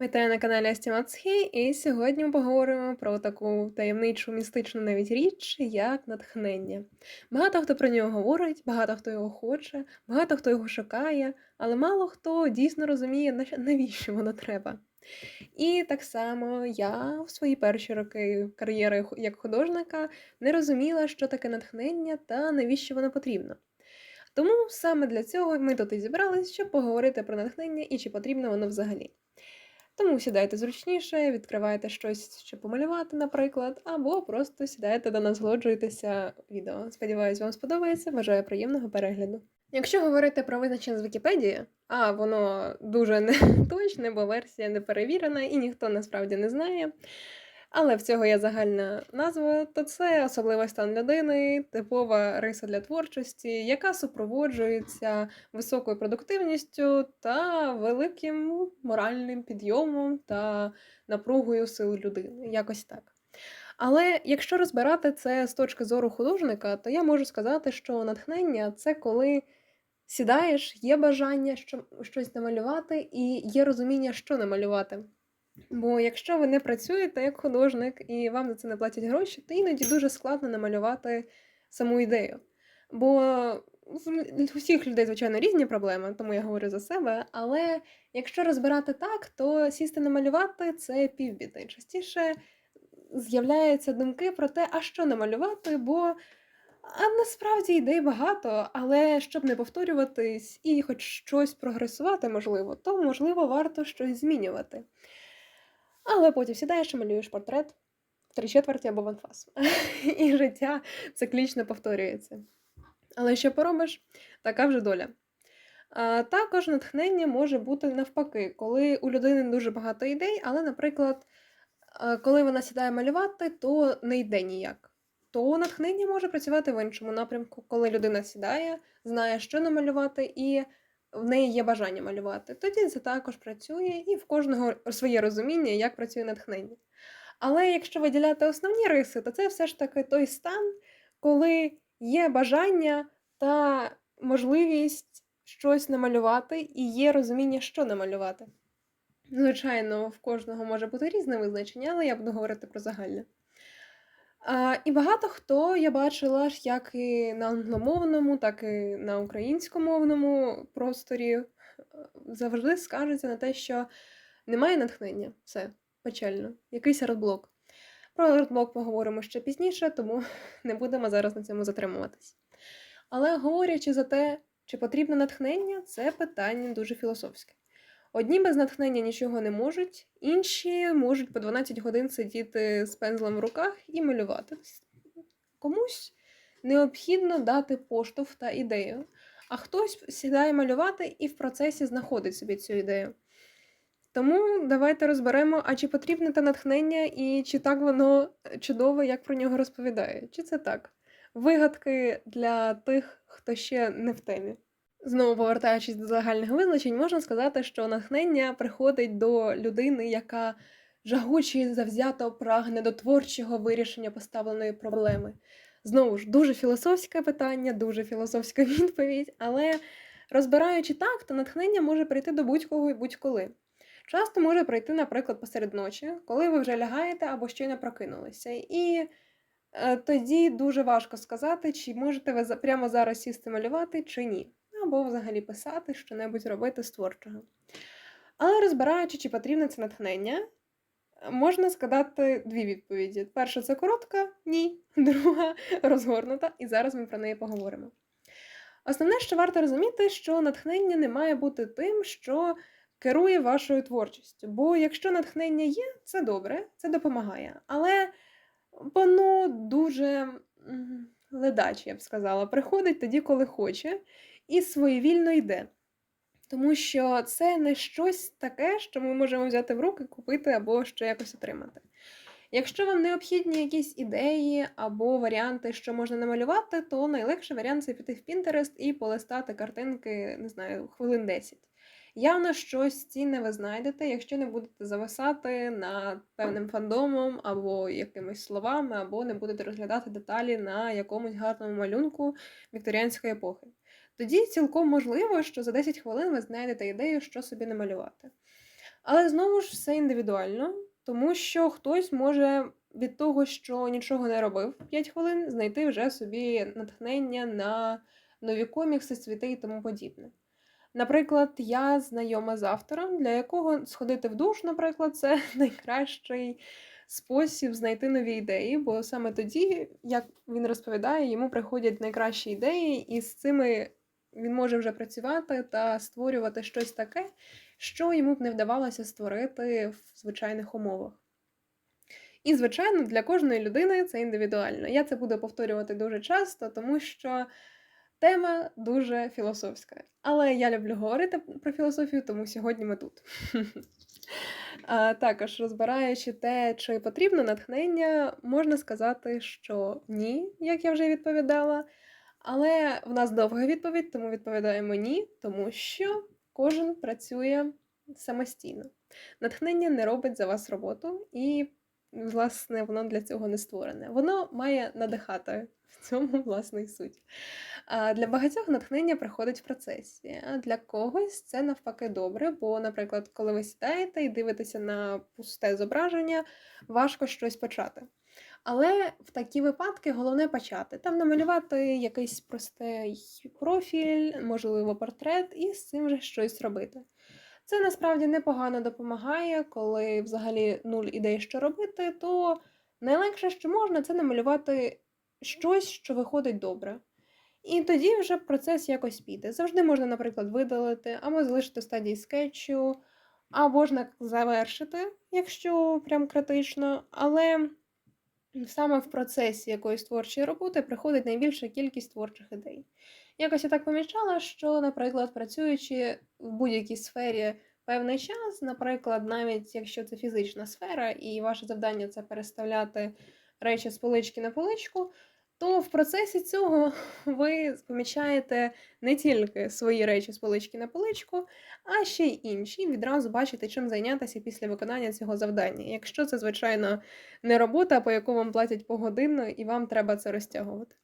Вітаю на каналі Астімацхі, і сьогодні ми поговоримо про таку таємничу містичну навіть річ, як натхнення. Багато хто про нього говорить, багато хто його хоче, багато хто його шукає, але мало хто дійсно розуміє, навіщо воно треба. І так само я в свої перші роки кар'єри як художника не розуміла, що таке натхнення та навіщо воно потрібно. Тому саме для цього ми тут і зібрались, щоб поговорити про натхнення і чи потрібно воно взагалі. Тому сідайте зручніше, відкриваєте щось, щоб помалювати, наприклад, або просто сідаєте та насолоджуєтеся відео. Сподіваюсь, вам сподобається. Бажаю приємного перегляду. Якщо говорити про визначення з Вікіпедії, а воно дуже не точне, бо версія не перевірена і ніхто насправді не знає. Але в цього є загальна назва, то це особливий стан людини, типова риса для творчості, яка супроводжується високою продуктивністю та великим моральним підйомом та напругою сил людини. Якось так. Але якщо розбирати це з точки зору художника, то я можу сказати, що натхнення це коли сідаєш, є бажання щось намалювати, і є розуміння, що намалювати. Бо якщо ви не працюєте як художник і вам за це не платять гроші, то іноді дуже складно намалювати саму ідею. Бо в лю- в усіх людей, звичайно, різні проблеми, тому я говорю за себе. Але якщо розбирати так, то сісти намалювати це півбіди. Частіше з'являються думки про те, а що намалювати, бо а насправді ідей багато, але щоб не повторюватись і хоч щось прогресувати можливо, то можливо варто щось змінювати. Але потім сідаєш і малюєш портрет в три четверті або в анфас. І життя циклічно повторюється. Але що поробиш, така вже доля. А, також натхнення може бути навпаки, коли у людини дуже багато ідей, але, наприклад, коли вона сідає малювати, то не йде ніяк. То натхнення може працювати в іншому напрямку, коли людина сідає, знає, що намалювати, і в неї є бажання малювати. Тоді це також працює, і в кожного своє розуміння, як працює натхнення. Але якщо виділяти основні риси, то це все ж таки той стан, коли є бажання та можливість щось намалювати, і є розуміння, що намалювати. Звичайно, в кожного може бути різне визначення, але я буду говорити про загальне. І багато хто я бачила ж як і на англомовному, так і на українськомовному просторі завжди скажеться на те, що немає натхнення. Все, печально. Якийсь артблок. Про артблок поговоримо ще пізніше, тому не будемо зараз на цьому затримуватись. Але говорячи за те, чи потрібне натхнення, це питання дуже філософське. Одні без натхнення нічого не можуть, інші можуть по 12 годин сидіти з пензлем в руках і малювати. Комусь необхідно дати поштовх та ідею, а хтось сідає малювати і в процесі знаходить собі цю ідею. Тому давайте розберемо, а чи потрібне те натхнення, і чи так воно чудово, як про нього розповідає. Чи це так? Вигадки для тих, хто ще не в темі. Знову повертаючись до загальних визначень, можна сказати, що натхнення приходить до людини, яка жагуче завзято прагне до творчого вирішення поставленої проблеми. Знову ж, дуже філософське питання, дуже філософська відповідь, але розбираючи так, то натхнення може прийти до будь-кого і будь-коли. Часто може прийти, наприклад, посеред ночі, коли ви вже лягаєте або щойно прокинулися. І е, тоді дуже важко сказати, чи можете ви прямо зараз сісти малювати, чи ні. Або взагалі писати, що-небудь робити з творчого. Але розбираючи, чи потрібне це натхнення, можна сказати дві відповіді. Перша це коротка, ні. Друга розгорнута, і зараз ми про неї поговоримо. Основне, що варто розуміти, що натхнення не має бути тим, що керує вашою творчістю. Бо якщо натхнення є, це добре, це допомагає. Але воно дуже ледаче, я б сказала, приходить тоді, коли хоче, і своєвільно йде. Тому що це не щось таке, що ми можемо взяти в руки, купити або ще якось отримати. Якщо вам необхідні якісь ідеї або варіанти, що можна намалювати, то найлегший варіант це піти в Pinterest і полистати картинки, не знаю, хвилин 10. Явно щось цінне ви знайдете, якщо не будете зависати над певним фандомом або якимись словами, або не будете розглядати деталі на якомусь гарному малюнку вікторіанської епохи. Тоді цілком можливо, що за 10 хвилин ви знайдете ідею, що собі намалювати. Але знову ж все індивідуально, тому що хтось може від того, що нічого не робив 5 хвилин, знайти вже собі натхнення на нові комікси, світи і тому подібне. Наприклад, я знайома з автором, для якого сходити в душ, наприклад, це найкращий спосіб знайти нові ідеї, бо саме тоді, як він розповідає, йому приходять найкращі ідеї, і з цими він може вже працювати та створювати щось таке, що йому б не вдавалося створити в звичайних умовах. І, звичайно, для кожної людини це індивідуально. Я це буду повторювати дуже часто, тому що тема дуже філософська. Але я люблю говорити про філософію, тому сьогодні ми тут. А, Також розбираючи те, чи потрібно натхнення, можна сказати, що ні, як я вже відповідала. Але в нас довга відповідь, тому відповідаємо ні, тому що кожен працює самостійно. Натхнення не робить за вас роботу, і, власне, воно для цього не створене. Воно має надихати в цьому власне і суть. Для багатьох натхнення приходить в процесі, для когось це навпаки добре, бо, наприклад, коли ви сідаєте і дивитеся на пусте зображення, важко щось почати. Але в такі випадки головне почати. Там намалювати якийсь простий профіль, можливо, портрет, і з цим вже щось робити. Це насправді непогано допомагає, коли взагалі нуль ідей, що робити, то найлегше, що можна, це намалювати щось, що виходить добре. І тоді вже процес якось піде. Завжди можна, наприклад, видалити, або залишити стадії скетчу, а можна завершити, якщо прям критично. Але саме в процесі якоїсь творчої роботи приходить найбільша кількість творчих ідей. Якось я так помічала, що, наприклад, працюючи в будь-якій сфері певний час, наприклад, навіть якщо це фізична сфера, і ваше завдання це переставляти речі з полички на поличку, то в процесі цього ви помічаєте не тільки свої речі з полички на поличку, а ще й інші. Відразу бачите, чим зайнятися після виконання цього завдання. Якщо це, звичайно, не робота, по яку вам платять погодинно, і вам треба це розтягувати.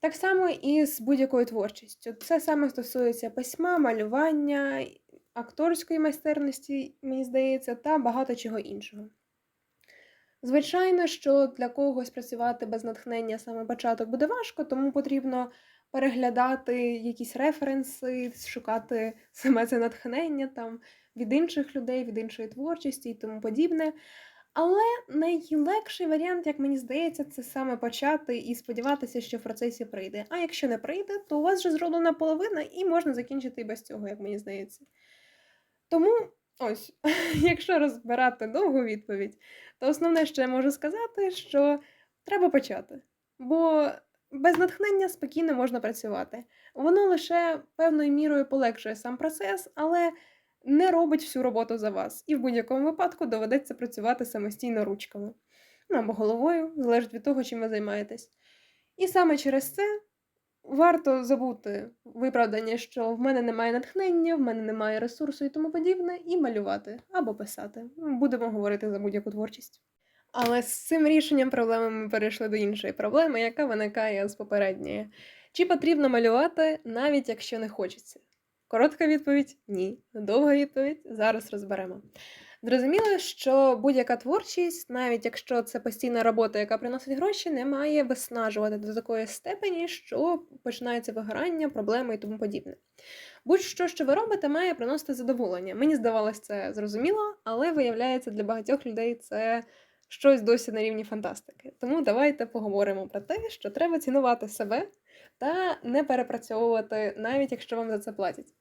Так само і з будь-якою творчістю. Це саме стосується письма, малювання, акторської майстерності, мені здається, та багато чого іншого. Звичайно, що для когось працювати без натхнення саме початок буде важко, тому потрібно переглядати якісь референси, шукати саме це натхнення там від інших людей, від іншої творчості і тому подібне. Але найлегший варіант, як мені здається, це саме почати і сподіватися, що в процесі прийде. А якщо не прийде, то у вас вже зроблена половина і можна закінчити і без цього, як мені здається. Тому ось, якщо розбирати довгу відповідь, то основне, що я можу сказати, що треба почати. Бо без натхнення спокійно можна працювати. Воно лише певною мірою полегшує сам процес, але не робить всю роботу за вас. І в будь-якому випадку доведеться працювати самостійно ручками. Ну або головою, залежить від того, чим ви займаєтесь. І саме через це варто забути виправдання, що в мене немає натхнення, в мене немає ресурсу і тому подібне, і малювати або писати. Будемо говорити за будь-яку творчість. Але з цим рішенням проблеми ми перейшли до іншої проблеми, яка виникає з попередньої. Чи потрібно малювати, навіть якщо не хочеться? Коротка відповідь ні. Довга відповідь зараз розберемо. Зрозуміло, що будь-яка творчість, навіть якщо це постійна робота, яка приносить гроші, не має виснажувати до такої степені, що починається вигорання, проблеми і тому подібне. Будь-що, що ви робите, має приносити задоволення. Мені здавалось, це зрозуміло, але виявляється, для багатьох людей це щось досі на рівні фантастики. Тому давайте поговоримо про те, що треба цінувати себе та не перепрацьовувати, навіть якщо вам за це платять.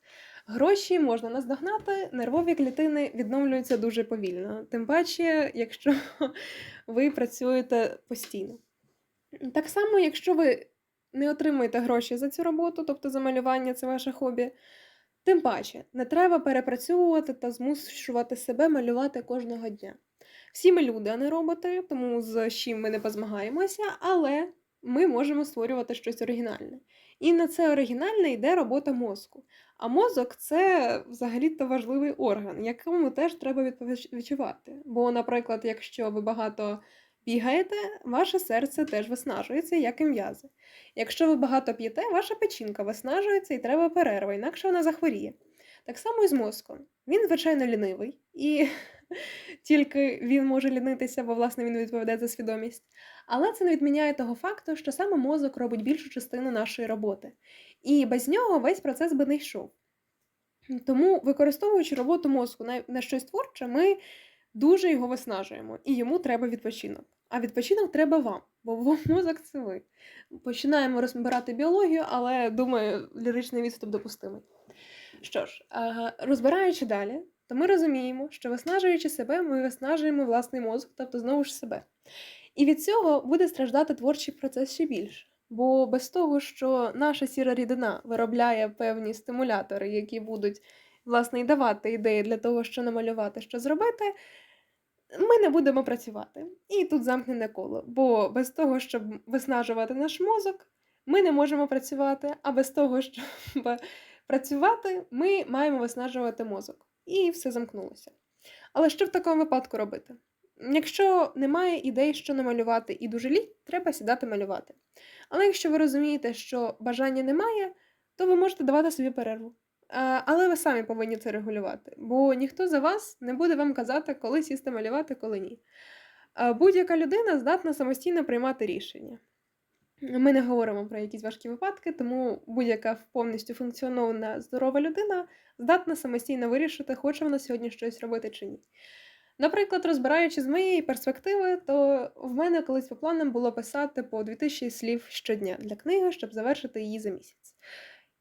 Гроші можна наздогнати, нервові клітини відновлюються дуже повільно, тим паче, якщо ви працюєте постійно. Так само, якщо ви не отримуєте гроші за цю роботу, тобто за малювання це ваше хобі, тим паче не треба перепрацьовувати та змушувати себе малювати кожного дня. Всі ми люди, а не роботи, тому з чим ми не позмагаємося, але ми можемо створювати щось оригінальне. І на це оригінальне йде робота мозку. А мозок це взагалі-то важливий орган, якому теж треба відпочивати. Бо, наприклад, якщо ви багато бігаєте, ваше серце теж виснажується, як і м'язи. Якщо ви багато п'єте, ваша печінка виснажується і треба перерва, інакше вона захворіє. Так само і з мозком. Він, звичайно, лінивий, і тільки він може лінитися, бо, власне, він відповідає за свідомість. Але це не відміняє того факту, що саме мозок робить більшу частину нашої роботи. І без нього весь процес би не йшов. Тому, використовуючи роботу мозку на, на щось творче, ми дуже його виснажуємо, і йому треба відпочинок. А відпочинок треба вам, бо мозок це ви. Починаємо розбирати біологію, але думаю, ліричний відступ допустимий. Що ж, е, розбираючи далі, то ми розуміємо, що виснажуючи себе, ми виснажуємо власний мозок, тобто знову ж себе. І від цього буде страждати творчий процес ще більше. Бо без того, що наша сіра рідина виробляє певні стимулятори, які будуть власне і давати ідеї для того, що намалювати, що зробити, ми не будемо працювати. І тут замкнене коло. Бо без того, щоб виснажувати наш мозок, ми не можемо працювати, а без того, щоб працювати, ми маємо виснажувати мозок. І все замкнулося. Але що в такому випадку робити? Якщо немає ідей, що намалювати, і дуже лінь, треба сідати малювати. Але якщо ви розумієте, що бажання немає, то ви можете давати собі перерву. Але ви самі повинні це регулювати, бо ніхто за вас не буде вам казати, коли сісти малювати, коли ні. Будь-яка людина здатна самостійно приймати рішення. Ми не говоримо про якісь важкі випадки, тому будь-яка повністю функціонована здорова людина здатна самостійно вирішити, хоче вона сьогодні щось робити чи ні. Наприклад, розбираючи з моєї перспективи, то в мене колись по планам було писати по 2000 слів щодня для книги, щоб завершити її за місяць.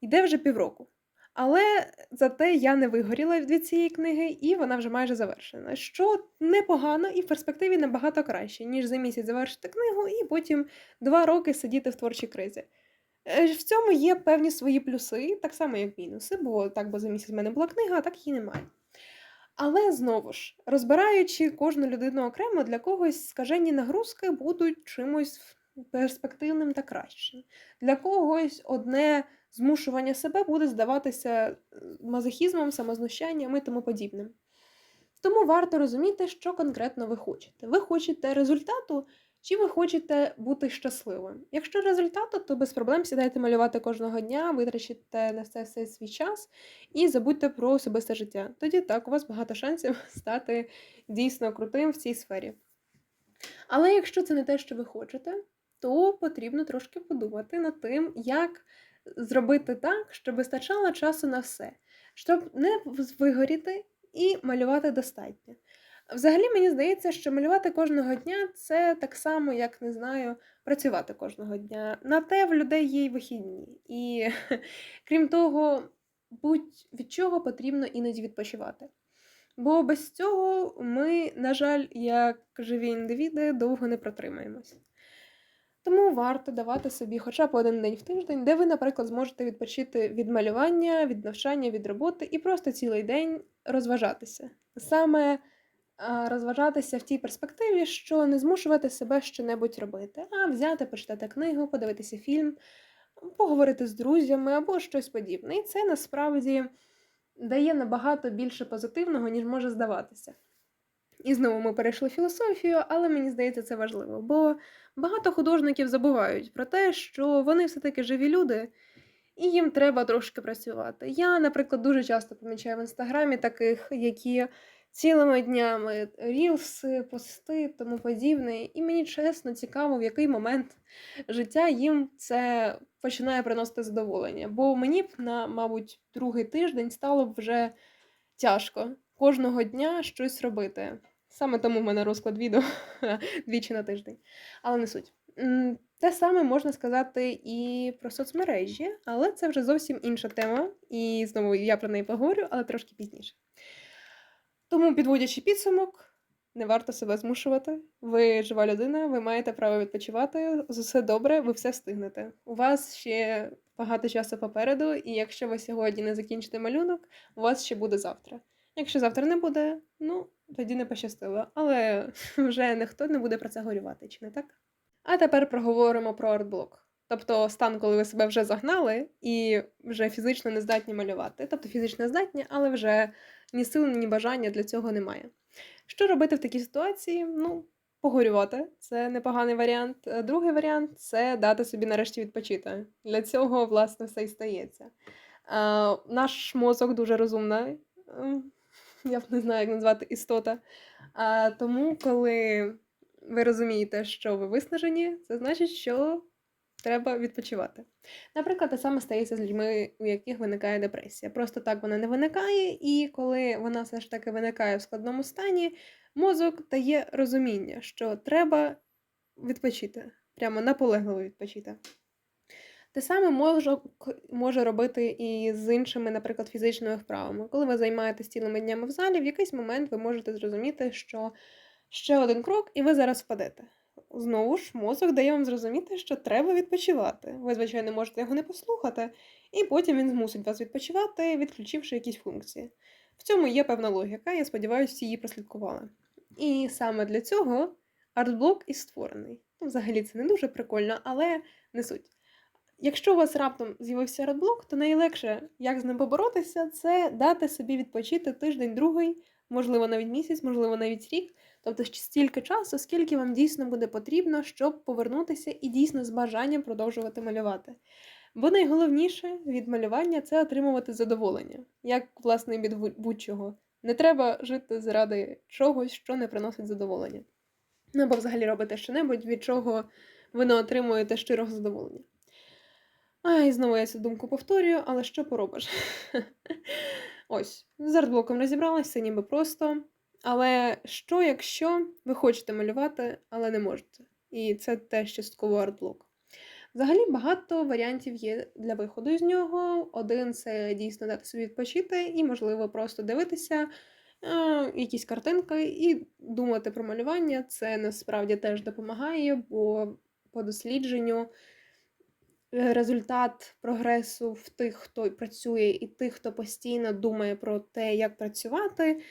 Йде вже півроку. Але зате я не вигоріла від цієї книги, і вона вже майже завершена. Що непогано і в перспективі набагато краще, ніж за місяць завершити книгу і потім два роки сидіти в творчій кризі. Е, В цьому є певні свої плюси, так само як мінуси, бо так би за місяць в мене була книга, а так її немає. Але знову ж, розбираючи кожну людину окремо, для когось скажені нагрузки будуть чимось перспективним та кращим. Для когось одне змушування себе буде здаватися е, мазохізмом, самознущанням і тому подібним. Тому варто розуміти, що конкретно ви хочете. Ви хочете результату, чи ви хочете бути щасливим? Якщо результату, то без проблем сідайте малювати кожного дня, витрачите на це все свій час і забудьте про особисте життя. Тоді так, у вас багато шансів стати дійсно крутим в цій сфері. Але якщо це не те, що ви хочете, то потрібно трошки подумати над тим, як зробити так, щоб вистачало часу на все, щоб не вигоріти і малювати достатньо. Взагалі, мені здається, що малювати кожного дня це так само, як не знаю, працювати кожного дня. На те в людей є й вихідні. І крім того, будь від чого потрібно іноді відпочивати. Бо без цього ми, на жаль, як живі індивіди, довго не протримаємось. Тому варто давати собі хоча б один день в тиждень, де ви, наприклад, зможете відпочити від малювання, від навчання, від роботи і просто цілий день розважатися. Саме розважатися в тій перспективі, що не змушувати себе щонебудь робити, а взяти, почитати книгу, подивитися фільм, поговорити з друзями або щось подібне. І це насправді дає набагато більше позитивного, ніж може здаватися. І знову ми перейшли філософію, але мені здається, це важливо, бо багато художників забувають про те, що вони все-таки живі люди, і їм треба трошки працювати. Я, наприклад, дуже часто помічаю в інстаграмі таких, які цілими днями рілси, пости, тому подібне. І мені чесно цікаво, в який момент життя їм це починає приносити задоволення. Бо мені б на, мабуть, другий тиждень стало б вже тяжко кожного дня щось робити. Саме тому в мене розклад відео двічі на тиждень. Але не суть. Те саме можна сказати і про соцмережі, але це вже зовсім інша тема. І знову я про неї поговорю, але трошки пізніше. Тому, підводячи підсумок, не варто себе змушувати. Ви жива людина, ви маєте право відпочивати. Все добре, ви все встигнете. У вас ще багато часу попереду, і якщо ви сьогодні не закінчите малюнок, у вас ще буде завтра. Якщо завтра не буде, ну тоді не пощастило. Але вже ніхто не буде про це горювати, чи не так? А тепер проговоримо про артблок. Тобто стан, коли ви себе вже загнали і вже фізично не здатні малювати. Тобто фізично здатні, але вже ні сил, ні бажання для цього немає. Що робити в такій ситуації? Ну, погорювати це непоганий варіант. Е, Другий варіант це дати собі нарешті відпочити. Для цього, власне, все і стається. Наш мозок дуже розумна. Я б не знаю, як назвати істота. А, Тому, коли ви розумієте, що ви виснажені, це значить, що треба відпочивати. Наприклад, те саме стається з людьми, у яких виникає депресія. Просто так вона не виникає, і коли вона все ж таки виникає в складному стані, мозок дає розуміння, що треба відпочити, прямо наполегливо відпочити. Те саме може робити і з іншими, наприклад, фізичними вправами. Коли ви займаєтесь цілими днями в залі, в якийсь момент ви можете зрозуміти, що ще один крок, і ви зараз впадете. Знову ж, мозок дає вам зрозуміти, що треба відпочивати. Ви, звичайно, можете його не послухати, і потім він змусить вас відпочивати, відключивши якісь функції. В цьому є певна логіка, я сподіваюся, всі її прослідкували. І саме для цього артблок і створений. Взагалі, це не дуже прикольно, але не суть. Якщо у вас раптом з'явився редблок, то найлегше, як з ним поборотися, це дати собі відпочити тиждень, другий, можливо, навіть місяць, можливо, навіть рік. Тобто стільки часу, скільки вам дійсно буде потрібно, щоб повернутися і дійсно з бажанням продовжувати малювати. Бо найголовніше від малювання це отримувати задоволення, як, власне, від будь-чого. Не треба жити заради чогось, що не приносить задоволення. Ну або взагалі робити щось, від чого ви не отримуєте щирого задоволення. Ай, знову я цю думку повторюю, але що поробиш? Ось, з артблоком розібралася, ніби просто. Але що, якщо ви хочете малювати, але не можете? І це теж частково артблок. Взагалі багато варіантів є для виходу з нього. Один це дійсно дати собі відпочити, і, можливо, просто дивитися е, якісь картинки і думати про малювання. Це насправді теж допомагає, бо по дослідженню результат прогресу в тих, хто працює, і тих, хто постійно думає про те, як працювати,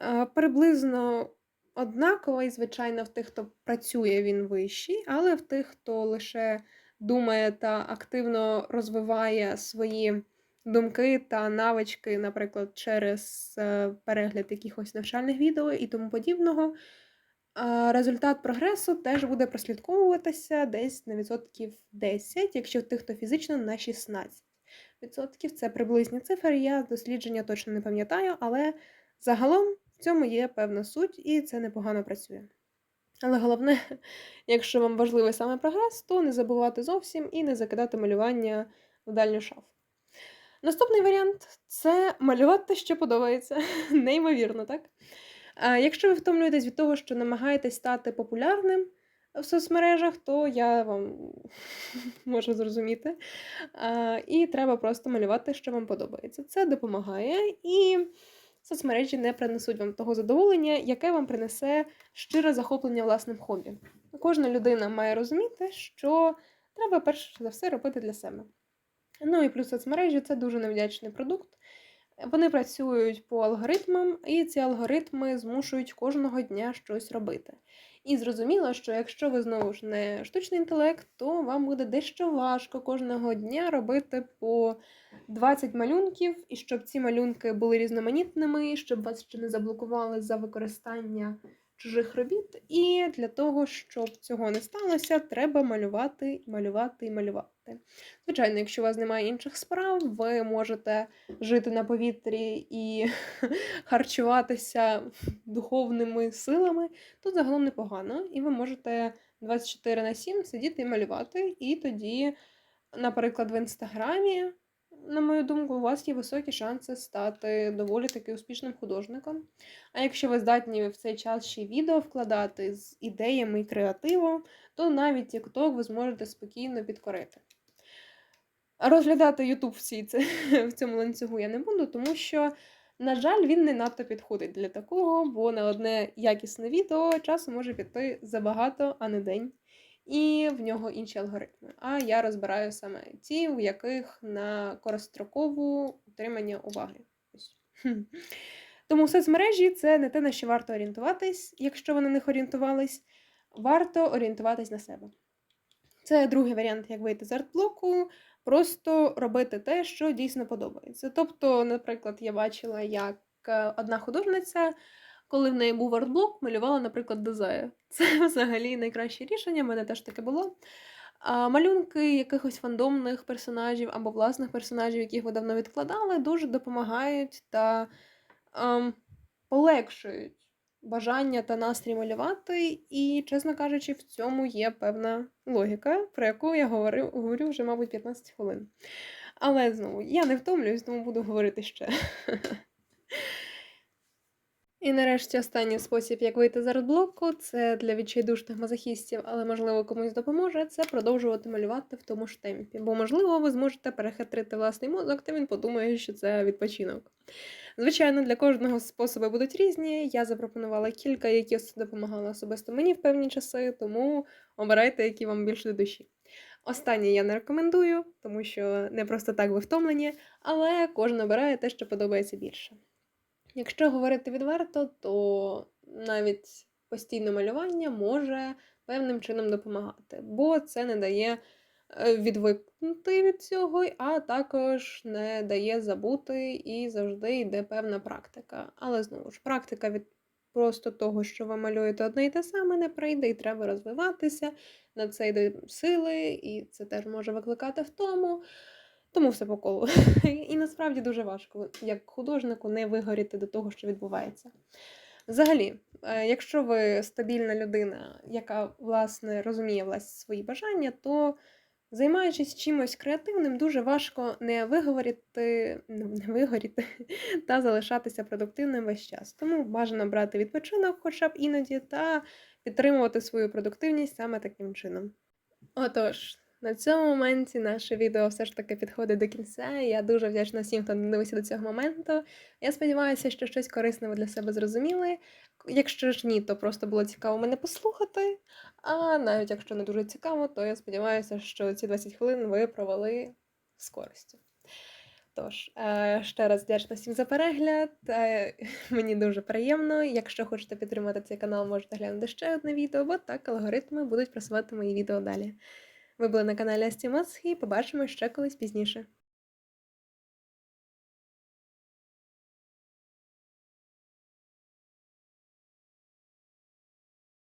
е, приблизно однаковий, звичайно, в тих, хто працює, він вищий, але в тих, хто лише думає та активно розвиває свої думки та навички, наприклад, через е, перегляд якихось навчальних відео і тому подібного. Результат прогресу теж буде прослідковуватися десь на відсотків 10, якщо тих, хто фізично на 16 відсотків. Це приблизні цифри. Я дослідження точно не пам'ятаю, але загалом в цьому є певна суть, і це непогано працює. Але головне, якщо вам важливий саме прогрес, то не забувати зовсім і не закидати малювання в дальню шафу. Наступний варіант це малювати, що подобається. Неймовірно, так? Якщо ви втомлюєтесь від того, що намагаєтесь стати популярним в соцмережах, то я вам можу зрозуміти. І треба просто малювати, що вам подобається. Це допомагає, і соцмережі не принесуть вам того задоволення, яке вам принесе щире захоплення власним хобі. Кожна людина має розуміти, що треба перш за все робити для себе. Ну і плюс соцмережі це дуже невдячний продукт. Вони працюють по алгоритмам, і ці алгоритми змушують кожного дня щось робити. І зрозуміло, що якщо ви знову ж не штучний інтелект, то вам буде дещо важко кожного дня робити по 20 малюнків, і щоб ці малюнки були різноманітними, щоб вас ще не заблокували за використання чужих робіт. І для того, щоб цього не сталося, треба малювати, малювати і малювати. Звичайно, якщо у вас немає інших справ, ви можете жити на повітрі і харчуватися духовними силами, то загалом непогано, і ви можете 24 на 7 сидіти і малювати, і тоді, наприклад, в інстаграмі на мою думку, у вас є високі шанси стати доволі таки успішним художником. А якщо ви здатні в цей час ще відео вкладати з ідеями і креативом, то навіть TikTok ви зможете спокійно підкорити. Розглядати YouTube в, цій, в цьому ланцюгу я не буду, тому що, на жаль, він не надто підходить для такого, бо на одне якісне відео часу може піти забагато, а не день і в нього інші алгоритми. А я розбираю саме ті, у яких на короткострокову утримання уваги. Тому соцмережі це не те, на що варто орієнтуватись, якщо ви на них орієнтувались, варто орієнтуватись на себе. Це другий варіант, як вийти з артблоку, просто робити те, що дійсно подобається. Тобто, наприклад, я бачила, як е, одна художниця коли в неї був артблок, малювала, наприклад, дизайн. Це взагалі найкраще рішення, в мене теж таке було. А малюнки якихось фандомних персонажів або власних персонажів, яких ви давно відкладали, дуже допомагають та ем, полегшують бажання та настрій малювати. І, чесно кажучи, в цьому є певна логіка, про яку я говорю, говорю вже, мабуть, 15 хвилин. Але знову я не втомлююсь, тому буду говорити ще. І нарешті останній спосіб, як вийти з артблоку, це для відчайдушних мазохістів, але можливо комусь допоможе, це продовжувати малювати в тому ж темпі. Бо, можливо, ви зможете перехитрити власний мозок, та він подумає, що це відпочинок. Звичайно, для кожного способи будуть різні. Я запропонувала кілька, які допомагали особисто мені в певні часи, тому обирайте, які вам більше до душі. Останнє я не рекомендую, тому що не просто так ви втомлені, але кожен обирає те, що подобається більше. Якщо говорити відверто, то навіть постійне малювання може певним чином допомагати, бо це не дає е, відвикнути від цього, а також не дає забути і завжди йде певна практика. Але знову ж, практика від просто того, що ви малюєте одне і те саме, не прийде, і треба розвиватися. На це йде сили, і це теж може викликати втому. Тому все по колу. І насправді дуже важко, як художнику, не вигоріти до того, що відбувається. Взагалі, е, якщо ви стабільна людина, яка власне розуміє власне свої бажання, то займаючись чимось креативним, дуже важко не виговорити, ну, не вигоріти та залишатися продуктивним весь час. Тому бажано брати відпочинок, хоча б іноді, та підтримувати свою продуктивність саме таким чином. Отож. На цьому моменті наше відео все ж таки підходить до кінця. Я дуже вдячна всім, хто дивився до цього моменту. Я сподіваюся, що щось корисне ви для себе зрозуміли. Якщо ж ні, то просто було цікаво мене послухати. А навіть якщо не дуже цікаво, то я сподіваюся, що ці 20 хвилин ви провели з користю. Тож, е, ще раз вдячна всім за перегляд. Е, мені дуже приємно. Якщо хочете підтримати цей канал, можете глянути ще одне відео, бо так алгоритми будуть просувати мої відео далі. Ви були на каналі Астімас і побачимо ще колись пізніше.